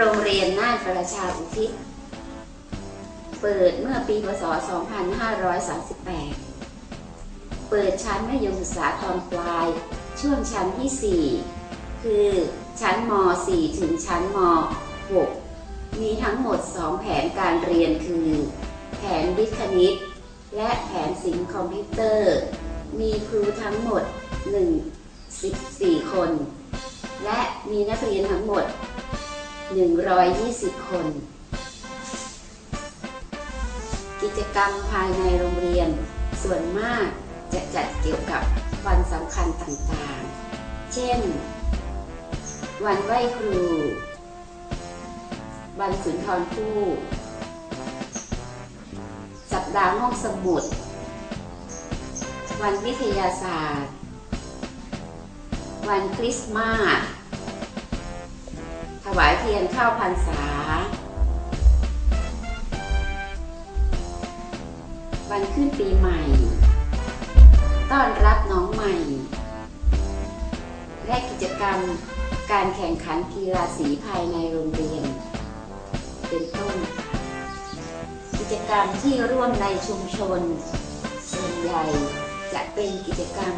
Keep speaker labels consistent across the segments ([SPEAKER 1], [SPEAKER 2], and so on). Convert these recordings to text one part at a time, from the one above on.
[SPEAKER 1] โรงเรียนน่านประชาอุทิศ เปิดเมื่อปีพศ 2538 เปิดชั้นมัธยมศึกษาตอนปลาย ช่วงชั้นที่ 4 คือชั้นม .4 ถึงชั้นม .6 มีทั้งหมด 2 แผนการเรียนคือ แผนวิทย์คณิต และแผนศิลป์คอมพิวเตอร์ มีครูทั้งหมด 114 คน และมีนักเรียนทั้งหมด 120 คน กิจกรรมภายในโรงเรียน ส่วนมากจะจัดเกี่ยวกับวันสำคัญต่างๆ เช่น วันไหว้ครู วันสุนทรภู่ สัปดาห์ห้องสมุด วันวิทยาศาสตร์ วันคริสต์มาส วายเทียนเข้าพรรษา วันขึ้นปีใหม่ ต้อนรับน้องใหม่ และกิจกรรมการแข่งขันกีฬาสีภายในโรงเรียน เป็นต้น กิจกรรมที่ร่วมในชุมชน ส่วนใหญ่จะเป็นกิจกรรม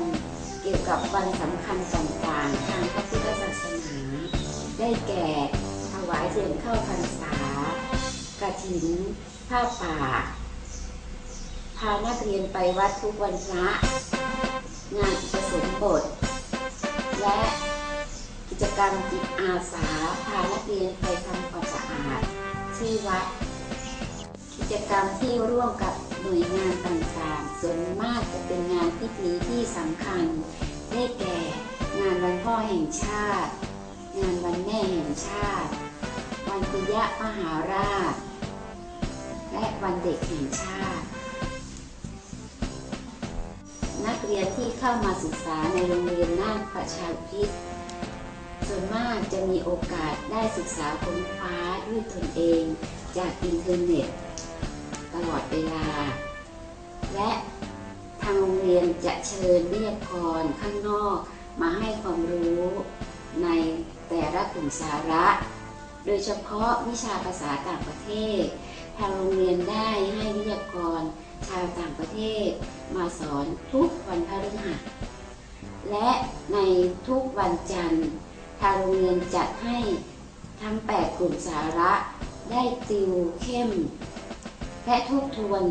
[SPEAKER 1] เกี่ยวกับวันสำคัญต่างๆ ทางพระพุทธศาสนา ได้แก่ เทียนเข้าพรรษากระถินผ้าป่า พานักเรียนไปวัดทุกวันพระ งานอุปสมบท และกิจกรรมจิตอาสา พานักเรียนไปทำความสะอาดที่วัด กิจกรรมที่ร่วมกับหน่วยงานต่างๆ ส่วนมากจะเป็นงานพิธีที่สำคัญ ได้แก่ งานวันพ่อแห่งชาติ งานวันแม่แห่งชาติ วันปิยะมหาราช และวันเด็กแห่งชาติ นักเรียนที่เข้ามาศึกษาในโรงเรียนน่านประชาอุทิศส่วนมากจะมีโอกาสได้ศึกษาค้นคว้าด้วยตนเองจากอินเทอร์เน็ต ตลอดเวลา และทางโรงเรียนจะเชิญวิทยากรข้างนอกมาให้ความรู้ในแต่ละกลุ่มสาระ โดยเฉพาะวิชาภาษาต่างประเทศ ทางโรงเรียนได้ให้วิทยากรชาวต่างประเทศ มาสอนทุกวันพฤหัสและในทุกวันจันทร์ ทางโรงเรียนจัดให้ทั้ง 8 กลุ่มสาระได้ติวเข้ม และทบทวน